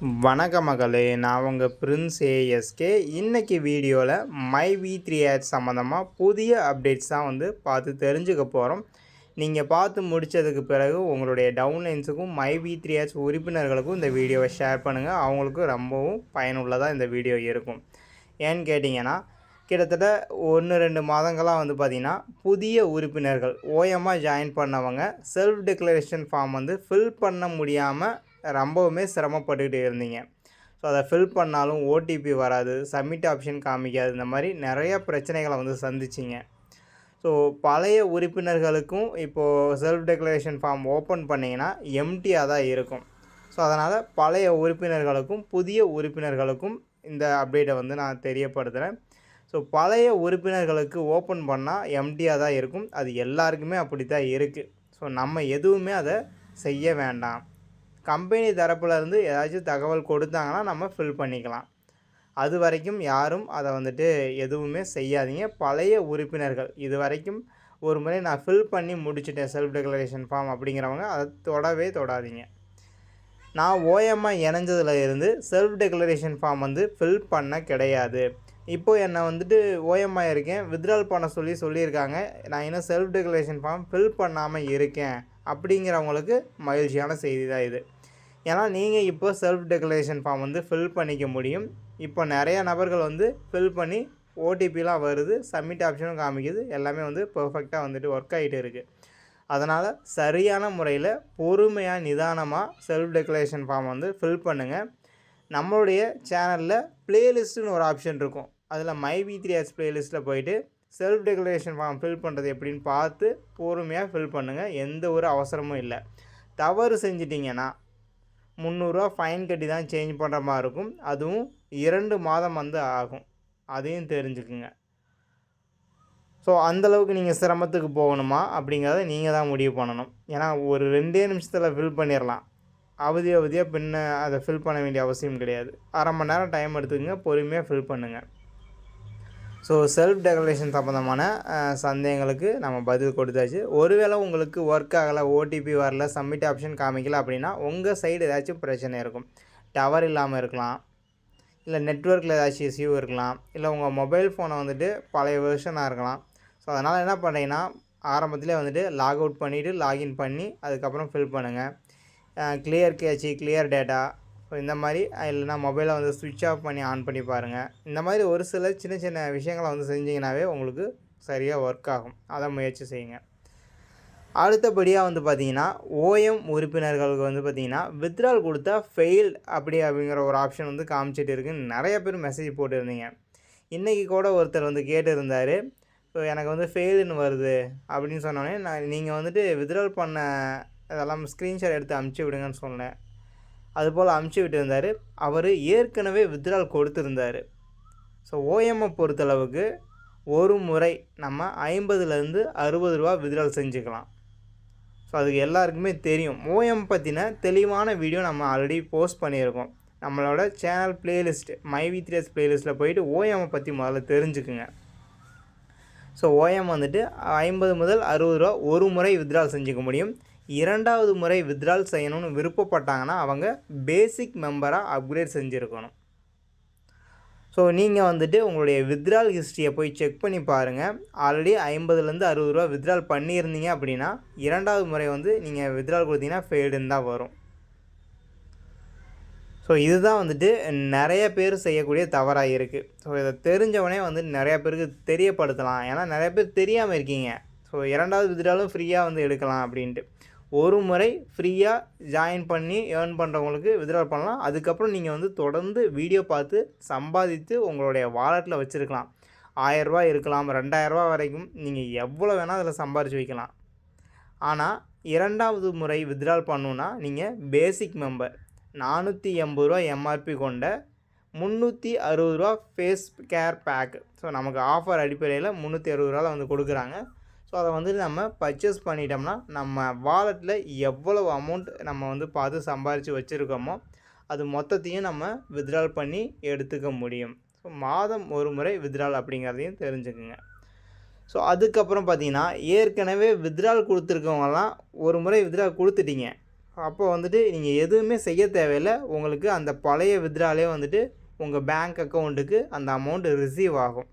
வணக்க மகளே நான் உங்கள் பிரின்ஸ் ஏஎஸ்கே. இன்றைக்கி வீடியோவில் மை வி த்ரீ ஆட்ஸ் சம்மந்தமாக புதிய அப்டேட்ஸ் தான் வந்து பார்த்து தெரிஞ்சுக்க போகிறோம் நீங்கள் பார்த்து முடித்ததுக்கு பிறகு உங்களுடைய டவுன்லைன்ஸுக்கும் மை வி த்ரீ ஆட்ஸ் உறுப்பினர்களுக்கும் இந்த வீடியோவை ஷேர் பண்ணுங்கள் அவங்களுக்கும் ரொம்பவும் பயனுள்ளதாக இந்த வீடியோ இருக்கும். ஏன்னு கேட்டிங்கன்னா கிட்டத்தட்ட ஒன்று ரெண்டு மாதங்களாக வந்து பார்த்திங்கன்னா புதிய உறுப்பினர்கள் ஓஎம்மாக ஜாயின் பண்ணவங்க செல்ஃப் டிக்ளரேஷன் ஃபார்ம் வந்து ஃபில் பண்ண முடியாமல் ரொம்பவுமே சிரமப்பட்டுக்கிட்டு இருந்தீங்க. ஸோ அதை ஃபில் பண்ணாலும் ஓடிபி வராது சப்மிட் ஆப்ஷன் காமிக்காது இந்த மாதிரி நிறைய பிரச்சனைகளை வந்து சந்திச்சிங்க. ஸோ பழைய உறுப்பினர்களுக்கும் இப்போது செல்ஃப் டெக்ளரேஷன் ஃபார்ம் ஓப்பன் பண்ணிங்கன்னா எம்டியாக தான் இருக்கும். ஸோ அதனால் பழைய உறுப்பினர்களுக்கும் புதிய உறுப்பினர்களுக்கும் இந்த அப்டேட்டை வந்து நான் தெரியப்படுத்துகிறேன் ஸோ பழைய உறுப்பினர்களுக்கு ஓப்பன் பண்ணால் எம்டியாக தான் இருக்கும். அது எல்லாருக்குமே அப்படி தான் இருக்குது ஸோ நம்ம எதுவுமே அதை செய்ய வேண்டாம். கம்பெனி தரப்புலேருந்து ஏதாச்சும் தகவல் கொடுத்தாங்கன்னா நம்ம ஃபில் பண்ணிக்கலாம். அது வரைக்கும் யாரும் அதை வந்துட்டு எதுவுமே செய்யாதீங்க. பழைய உறுப்பினர்கள் இது வரைக்கும் ஒரு முறை நான் ஃபில் பண்ணி முடிச்சிட்டேன் செல்ஃப் டெக்ளரேஷன் ஃபார்ம் அப்படிங்கிறவங்க அதை தொடவே தொடாதீங்க. நான் ஓஎம்ஐ இணைஞ்சதில் இருந்து செல்ஃப் டெக்ளரேஷன் ஃபார்ம் வந்து ஃபில் பண்ண கிடையாது. இப்போது என்னை வந்துட்டு ஓஎம்ஐ இருக்கேன் வித்ட்ரால் பண்ண சொல்லி சொல்லியிருக்காங்க. நான் இன்னும் செல்ஃப் டெக்ளரேஷன் ஃபார்ம் ஃபில் பண்ணாமல் இருக்கேன் அப்படிங்கிறவங்களுக்கு மகிழ்ச்சியான செய்தி தான் இது. ஏன்னா நீங்கள் இப்போ செல்ஃப் டெக்ளரேஷன் ஃபார்ம் வந்து ஃபில் பண்ணிக்க முடியும். இப்போ நிறையா நபர்கள் வந்து ஃபில் பண்ணி ஓடிபிலாம் வருது சப்மிட் ஆப்ஷனும் காமிக்குது எல்லாமே வந்து பர்ஃபெக்டாக வந்துட்டு ஒர்க் ஆகிட்டு இருக்குது அதனால் சரியான முறையில் பொறுமையாக நிதானமாக செல்ஃப் டெக்ளரேஷன் ஃபார்ம் வந்து ஃபில் பண்ணுங்கள் நம்மளுடைய சேனலில் ப்ளேலிஸ்ட்டுன்னு ஒரு ஆப்ஷன் இருக்கும். அதில் மை வி த்ரீ எஸ் ப்ளேலிஸ்ட்டில் போயிட்டு செல்ஃப் டெக்ளரேஷன் ஃபார்ம் ஃபில் பண்ணுறது எப்படின்னு பார்த்து பொறுமையாக ஃபில் பண்ணுங்கள் எந்த ஒரு அவசரமும் இல்லை. தவறு செஞ்சிட்டிங்கன்னா முந்நூறுரூவா ஃபைன் கட்டி தான் சேஞ்ச் பண்ணுற மாதிரி இருக்கும் அதுவும் இரண்டு மாதம் வந்து ஆகும். அதையும் தெரிஞ்சுக்குங்க. ஸோ அந்தளவுக்கு நீங்கள் சிரமத்துக்கு போகணுமா? அப்படிங்கிறத நீங்கள் தான் முடிவு பண்ணணும். ஏன்னா ஒரு ரெண்டே நிமிஷத்தில் ஃபில் பண்ணிடலாம் அவதி அவதியாக பின்ன அதை ஃபில் பண்ண வேண்டிய அவசியம் கிடையாது. அரை மணி நேரம் டைம் எடுத்துக்கங்க. பொறுமையாக ஃபில் பண்ணுங்கள் ஸோ செல்ஃப் டெக்ரேஷன் சம்மந்தமான சந்தேகங்களுக்கு நம்ம பதில் கொடுத்தாச்சு. ஒருவேளை உங்களுக்கு ஒர்க் ஆகலை ஓடிபி வரல சப்மிட் ஆப்ஷன் காமிக்கல அப்படின்னா உங்கள் சைடு ஏதாச்சும் பிரச்சனை இருக்கும். டவர் இல்லாமல் இருக்கலாம். இல்லை நெட்ஒர்க்கில் ஏதாச்சும் இஷ்யூ இருக்கலாம். இல்லை உங்கள் மொபைல் ஃபோனை வந்துட்டு பழைய வெர்ஷனாக இருக்கலாம். ஸோ அதனால் என்ன பண்ணுறீங்கன்னா ஆரம்பத்திலே வந்துட்டு லாக் அவுட் பண்ணிவிட்டு லாகின் பண்ணி அதுக்கப்புறம் ஃபில் பண்ணுங்கள் clear catchy clear data so இந்த மாதிரி இல்லைனா மொபைலை வந்து சுவிட்ச் ஆஃப் பண்ணி ஆன் பண்ணி பாருங்கள் இந்த மாதிரி ஒரு சில சின்ன சின்ன விஷயங்களை வந்து செஞ்சிங்கனாவே உங்களுக்கு சரியாக ஒர்க் ஆகும். அதை முயற்சி செய்யுங்க. அடுத்தபடியாக வந்து பார்த்தீங்கன்னா ஓஎம் உறுப்பினர்களுக்கு வந்து பார்த்திங்கன்னா வித்ட்ரால் கொடுத்தா ஃபெயில்ட் அப்படி அப்படிங்கிற ஒரு ஆப்ஷன் வந்து காமிச்சிட்டு இருக்குன்னு நிறைய பேர் மெசேஜ் போட்டுருந்தீங்க. இன்றைக்கி கூட ஒருத்தர் வந்து கேட்டிருந்தார் ஸோ எனக்கு வந்து ஃபெயிலுன்னு வருது அப்படின்னு சொன்னோடனே நான் நீங்கள் வந்துட்டு வித்ட்ரால் பண்ண இதெல்லாம் ஸ்க்ரீன்ஷாட் எடுத்து அமுச்சு விடுங்கன்னு சொன்னேன். அதுபோல் அமுச்சு விட்டுருந்தார். அவர் ஏற்கனவே வித்ரால் கொடுத்துருந்தார். ஸோ ஓஎம்ஐ பொறுத்தளவுக்கு ஒரு முறை நம்ம ஐம்பதுலேருந்து அறுபது ரூபா வித்ரால் செஞ்சுக்கலாம். ஸோ அதுக்கு எல்லாருக்குமே தெரியும். ஓஎம் பற்றின தெளிவான வீடியோ நம்ம ஆல்ரெடி போஸ்ட் பண்ணியிருக்கோம். நம்மளோட channel playlist my V threes பிளேலிஸ்ட்டில் போயிட்டு ஓஎம்மை பற்றி முதல்ல தெரிஞ்சுக்குங்க. ஸோ ஓஎம் வந்துட்டு ஐம்பது முதல் அறுபது ரூபா ஒரு முறை வித்ட்ரால் செஞ்சுக்க முடியும். இரண்டாவது முறை வித்ட்ரால் செய்யணும்னு விருப்பப்பட்டாங்கன்னா அவங்க பேசிக் மெம்பராக அப்கிரேட் செஞ்சுருக்கணும். ஸோ நீங்கள் வந்துட்டு உங்களுடைய வித்ட்ரால் ஹிஸ்ட்ரியை போய் செக் பண்ணி பாருங்கள் ஆல்ரெடி ஐம்பதுலேருந்து அறுபது ரூபா வித்ட்ரால் பண்ணியிருந்தீங்க அப்படின்னா இரண்டாவது முறை வந்து நீங்கள் வித்ட்ரால் கொடுத்தீங்கன்னா ஃபெயில்டுன்னு தான் வரும். ஸோ இதுதான் வந்துட்டு நிறைய பேர் செய்யக்கூடிய தவறாக இருக்குது ஸோ இதை தெரிஞ்சவனே வந்து நிறையா பேருக்கு தெரியப்படுத்தலாம். ஏன்னா நிறைய பேர் தெரியாமல் இருக்கீங்க. ஸோ இரண்டாவது வித்ட்ராலும் ஃப்ரீயாக வந்து எடுக்கலாம் அப்படின்ட்டு. ஒரு முறை ஃப்ரீயாக ஜாயின் பண்ணி ஏர்ன் பண்ணுறவங்களுக்கு வித்ட்ரால் பண்ணலாம். அதுக்கப்புறம் நீங்கள் வந்து தொடர்ந்து வீடியோ பார்த்து சம்பாதித்து உங்களுடைய வாலெட்டில் வச்சுருக்கலாம். ஆயரூபா இருக்கலாம் ரெண்டாயிரரூபா வரைக்கும் நீங்கள் எவ்வளோ வேணால் அதில் சம்பாரித்து வைக்கலாம். ஆனால் இரண்டாவது முறை வித்ட்ரால் பண்ணணுன்னா நீங்கள் பேசிக் மெம்பர் நானூற்றி எண்பது ரூபா எம்ஆர்பி கொண்ட முந்நூற்றி அறுபது ரூபா ஃபேஸ் கேர் பேக் ஸோ நமக்கு ஆஃபர் அடிப்படையில் முந்நூற்றி அறுபது ரூபாவில் வந்து கொடுக்குறாங்க. ஸோ அதை வந்து நம்ம பர்ச்சேஸ் பண்ணிட்டோம்னா நம்ம வாலெட்டில் எவ்வளவு அமௌண்ட் நம்ம வந்து பார்த்து சம்பாரித்து வச்சுருக்கோமோ அது மொத்தத்தையும் நம்ம வித்ட்ரால் பண்ணி எடுத்துக்க முடியும். ஸோ மாதம் ஒரு முறை வித்ட்ரால் அப்படிங்கிறதையும் தெரிஞ்சுக்குங்க. ஸோ அதுக்கப்புறம் பார்த்தீங்கன்னா ஏற்கனவே வித்ட்ரால் கொடுத்துருக்கவங்கலாம் ஒரு முறை வித்ட்ரால் கொடுத்துட்டீங்க. அப்போ வந்துட்டு நீங்கள் எதுவுமே செய்ய தேவையில்லை. உங்களுக்கு அந்த பழைய வித்ட்ராலே வந்துட்டு உங்கள் பேங்க் அக்கௌண்ட்டுக்கு அந்த அமௌண்ட்டு ரிசீவ் ஆகும்.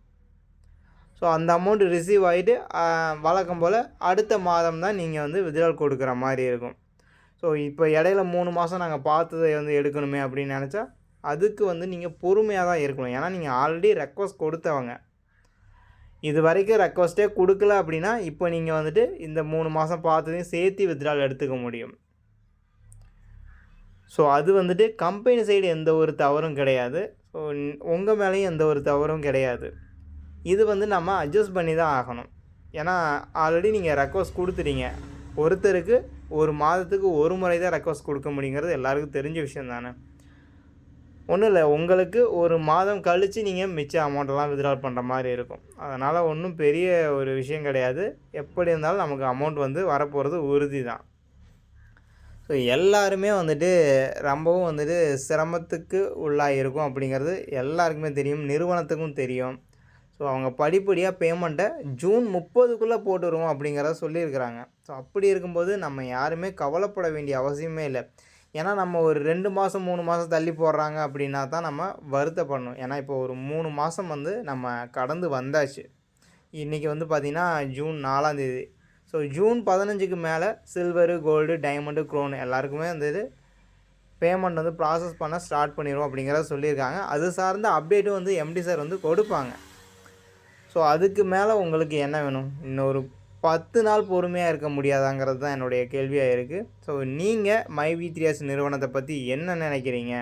ஸோ அந்த அமௌண்ட்டு ரிசீவ் ஆகிட்டு வழக்கம் போல் அடுத்த மாதம் தான் நீங்கள் வந்து வித்ட்ரால் கொடுக்குற மாதிரி இருக்கும். ஸோ இப்போ இடையில மூணு மாதம் நாங்கள் பார்த்ததை வந்து எடுக்கணுமே அப்படின்னு நினச்சா அதுக்கு வந்து நீங்கள் பொறுமையாக தான் இருக்கணும். ஏன்னா நீங்கள் ஆல்ரெடி ரெக்வஸ்ட் கொடுத்தவங்க. இது வரைக்கும் ரெக்வஸ்ட்டே கொடுக்கல அப்படின்னா இப்போ நீங்கள் வந்துட்டு இந்த மூணு மாதம் பார்த்ததையும் சேர்த்து வித்ட்ரால் எடுத்துக்க முடியும். ஸோ அது வந்துட்டு கம்பெனி சைடு எந்த ஒரு தவறும் கிடையாது. ஸோ உங்கள் மேலேயும் எந்த ஒரு தவறும் கிடையாது. இது வந்து நம்ம அட்ஜஸ்ட் பண்ணி தான் ஆகணும். ஏன்னா ஆல்ரெடி நீங்கள் ரெக்வஸ்ட் கொடுத்துட்டீங்க. ஒருத்தருக்கு ஒரு மாதத்துக்கு ஒரு முறை தான் ரெக்வஸ்ட் கொடுக்க முடியுங்கிறது எல்லாருக்கும் தெரிஞ்ச விஷயம் தானே. ஒன்றும் இல்லை உங்களுக்கு ஒரு மாதம் கழித்து நீங்கள் மிச்ச அமௌண்ட்டெல்லாம் வித்ட்ரால் பண்ணுற மாதிரி இருக்கும். அதனால் ஒன்றும் பெரிய ஒரு விஷயம் கிடையாது. எப்படி இருந்தாலும் நமக்கு அமௌண்ட் வந்து வரப்போகிறது உறுதி தான் ஸோ எல்லாருமே வந்துட்டு ரொம்பவும் வந்துட்டு சிரமத்துக்கு உள்ளாக இருக்கும் அப்படிங்கிறது எல்லாருக்குமே தெரியும். நிறுவனத்துக்கும் தெரியும். ஸோ அவங்க படிப்படியாக பேமெண்ட்டை ஜூன் முப்பதுக்குள்ளே போட்டுருவோம் அப்படிங்கிறத சொல்லியிருக்கிறாங்க. ஸோ அப்படி இருக்கும்போது நம்ம யாருமே கவலைப்பட வேண்டிய அவசியமே இல்லை. ஏன்னா நம்ம ஒரு ரெண்டு மாதம் மூணு மாதம் தள்ளி போடுறாங்க அப்படின்னா தான் நம்ம வருத்தப்படணும். ஏன்னா இப்போ ஒரு மூணு மாதம் வந்து நம்ம கடந்து வந்தாச்சு. இன்றைக்கி வந்து பார்த்திங்கன்னா ஜூன் நாலாந்தேதி ஸோ ஜூன் பதினஞ்சுக்கு மேலே சில்வரு கோல்டு டைமண்டு க்ரோனு எல்லாருக்குமே வந்து இது பேமெண்ட் வந்து ப்ராசஸ் பண்ண ஸ்டார்ட் பண்ணிடுவோம் அப்படிங்கிறத சொல்லியிருக்காங்க. அது சார்ந்த அப்டேட்டும் வந்து எம்டி சார் வந்து கொடுப்பாங்க. ஸோ அதுக்கு மேலே உங்களுக்கு என்ன வேணும்? இன்னொரு பத்து நாள் பொறுமையாக இருக்க முடியாதாங்கிறது தான் என்னுடைய கேள்வியாக இருக்குது ஸோ நீங்கள் மை வித்ரியாஸ் நிறுவனத்தை பற்றி என்ன நினைக்கிறீங்க?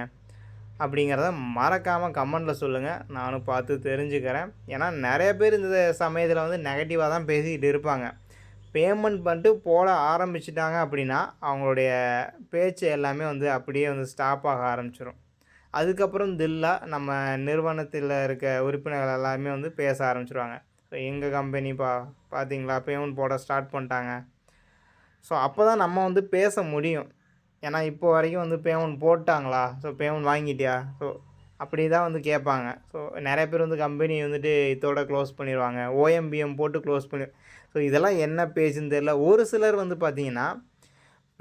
அப்படிங்கிறத மறக்காமல் கமெண்டில் சொல்லுங்கள் நானும் பார்த்து தெரிஞ்சுக்கிறேன். ஏன்னா நிறைய பேர் இந்த சமயத்தில் வந்து நெகட்டிவாக தான் பேசிக்கிட்டு இருப்பாங்க. பேமெண்ட் பண்ணிட்டு போட ஆரம்பிச்சிட்டாங்க அப்படின்னா அவங்களுடைய பேச்சு எல்லாமே வந்து அப்படியே வந்து ஸ்டாப் ஆக ஆரம்பிச்சிடும் அதுக்கப்புறம் தில்லாக நம்ம நிறுவனத்தில் இருக்க உறுப்பினர்கள் எல்லாமே வந்து பேச ஆரம்பிச்சிருவாங்க. ஸோ எங்கள் கம்பெனி பா பார்த்தீங்களா பேமெண்ட் போட ஸ்டார்ட் பண்ணிட்டாங்க. ஸோ அப்போ தான் நம்ம வந்து பேச முடியும். ஏன்னா இப்போ வரைக்கும் வந்து பேமெண்ட் போட்டாங்களா? So payment வாங்கிட்டியா? ஸோ அப்படி தான் வந்து கேட்பாங்க. ஸோ நிறைய பேர் வந்து கம்பெனி வந்துட்டு இதோட க்ளோஸ் பண்ணிடுவாங்க ஓஎம்பிஎம் போட்டு க்ளோஸ் பண்ணி ஸோ இதெல்லாம் என்ன பேஜுன்னு தெரில ஒரு சிலர் வந்து பார்த்தீங்கன்னா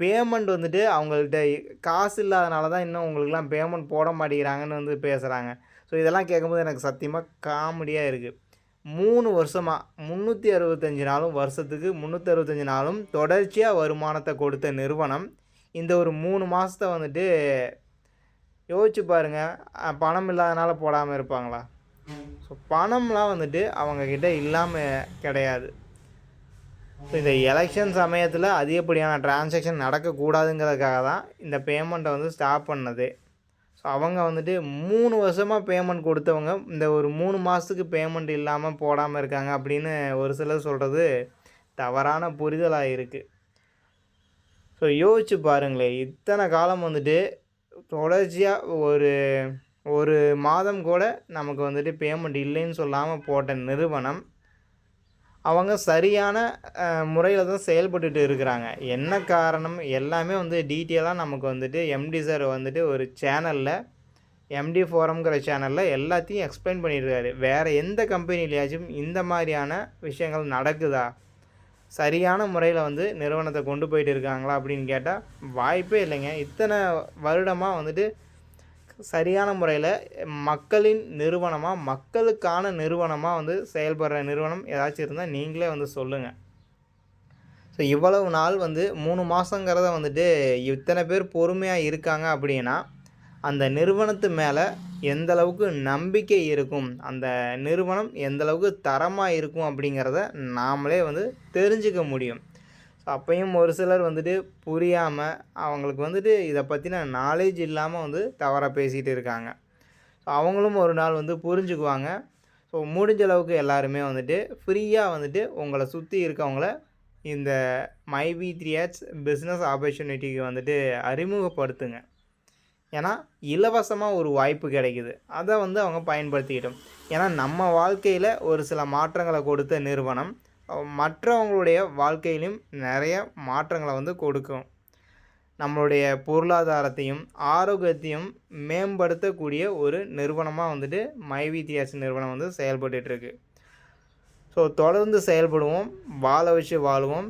பேமெண்ட் வந்துட்டு அவங்கள்ட்ட காசு இல்லாதனால தான் இன்னும் உங்களுக்குலாம் பேமெண்ட் போட மாட்டேங்கிறாங்கன்னு வந்து பேசுகிறாங்க ஸோ இதெல்லாம் கேட்கும்போது எனக்கு சத்தியமாக காமெடியாக இருக்குது மூணு வருஷமாக முந்நூற்றி அறுபத்தஞ்சி நாளும் வருஷத்துக்கு முந்நூற்றி அறுபத்தஞ்சு நாளும் தொடர்ச்சியாக வருமானத்தை கொடுத்த நிறுவனம் இந்த ஒரு மூணு மாதத்தை வந்துட்டு யோசிச்சு பாருங்கள் பணம் இல்லாதனால போடாமல் இருப்பாங்களா? ஸோ பணம்லாம் வந்துட்டு அவங்கக்கிட்ட இல்லாமல் கிடையாது. ஸோ இந்த எலெக்ஷன் சமயத்தில் அதிகப்படியான டிரான்சாக்ஷன் நடக்கக்கூடாதுங்கிறதுக்காக தான் இந்த பேமெண்ட்டை வந்து ஸ்டாப் பண்ணது. ஸோ அவங்க வந்துட்டு மூணு வருஷமாக பேமெண்ட் கொடுத்தவங்க இந்த ஒரு மூணு மாதத்துக்கு பேமெண்ட் இல்லாமல் போடாமல் இருக்காங்க அப்படின்னு ஒரு சிலர் சொல்கிறது தவறான புரிதலாக இருக்குது ஸோ யோசிச்சு பாருங்களேன். இத்தனை காலம் வந்துட்டு தொடர்ச்சியாக ஒரு ஒரு மாதம் கூட நமக்கு வந்துட்டு பேமெண்ட் இல்லைன்னு சொல்லாமல் போட்ட நிறுவனம் அவங்க சரியான முறையில் தான் செயல்பட்டுட்டு இருக்கிறாங்க. என்ன காரணம்? எல்லாமே வந்து டீட்டெயிலாக நமக்கு வந்துட்டு எம்டி சார் வந்துட்டு ஒரு சேனலில் எம்டி ஃபோரம்ங்கிற சேனலில் எல்லாத்தையும் எக்ஸ்பிளைன் பண்ணியிருக்காரு. வேறு எந்த கம்பெனிலையாச்சும் இந்த மாதிரியான விஷயங்கள் நடக்குதா? சரியான முறையில் வந்து நிறுவனத்தை கொண்டு போயிட்டு இருக்காங்களா அப்படின்னு கேட்டால் வாய்ப்பே இல்லைங்க. இத்தனை வருடமாக வந்துட்டு சரியான முறையில் மக்களின் நிறுவனமாக மக்களுக்கான நிறுவனமாக வந்து செயல்படுற நிறுவனம் ஏதாச்சும் இருந்தால் நீங்களே வந்து சொல்லுங்கள் ஸோ இவ்வளவு நாள் வந்து மூணு மாதங்கிறத வந்துட்டு இத்தனை பேர் பொறுமையாக இருக்காங்க அப்படின்னா அந்த நிறுவனத்து மேலே எந்தளவுக்கு நம்பிக்கை இருக்கும் அந்த நிறுவனம் எந்தளவுக்கு தரமாக இருக்கும் அப்படிங்கிறத நாமளே வந்து தெரிஞ்சுக்க முடியும். ஸோ அப்பையும் ஒரு சிலர் வந்துட்டு புரியாமல் அவங்களுக்கு வந்துட்டு இதை பற்றின நாலேஜ் இல்லாமல் வந்து தவறாக பேசிகிட்டு இருக்காங்க. ஸோ அவங்களும் ஒரு நாள் வந்து புரிஞ்சுக்குவாங்க. ஸோ முடிஞ்ச அளவுக்கு எல்லாருமே வந்துட்டு ஃப்ரீயாக வந்துட்டு உங்களை சுற்றி இருக்கவங்கள இந்த மைவி த்ரீ ஆட்ஸ் பிஸ்னஸ் ஆப்பர்ச்சுனிட்டிக்கு வந்துட்டு அறிமுகப்படுத்துங்க. ஏன்னா இலவசமாக ஒரு வாய்ப்பு கிடைக்குது. அதை வந்து அவங்க பயன்படுத்திக்கிட்டோம். ஏன்னா நம்ம வாழ்க்கையில் ஒரு சில மாற்றங்களை கொடுத்த நிறுவனம் மற்றவங்களுடைய வாழ்க்கையிலும் நிறைய மாற்றங்களை வந்து கொடுக்கும். நம்மளுடைய பொருளாதாரத்தையும் ஆரோக்கியத்தையும் மேம்படுத்தக்கூடிய ஒரு நிறுவனமாக வந்துட்டு மைவி தியாஸ் நிறுவனம் வந்து செயல்பட்டுருக்கு ஸோ தொடர்ந்து செயல்படுவோம் வாழ வச்சு வாழுவோம்.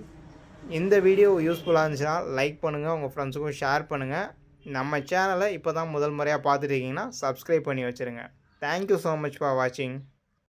இந்த வீடியோ யூஸ்ஃபுல்லாக இருந்துச்சுன்னா லைக் பண்ணுங்கள் உங்கள் ஃப்ரெண்ட்ஸுக்கும் ஷேர் பண்ணுங்கள் நம்ம சேனலை இப்போ தான் முதல் முறையாக பார்த்துட்டு இருக்கீங்கன்னா சப்ஸ்கிரைப் பண்ணி வச்சுருங்க. தேங்க்யூ ஸோ மச் ஃபார் வாட்சிங்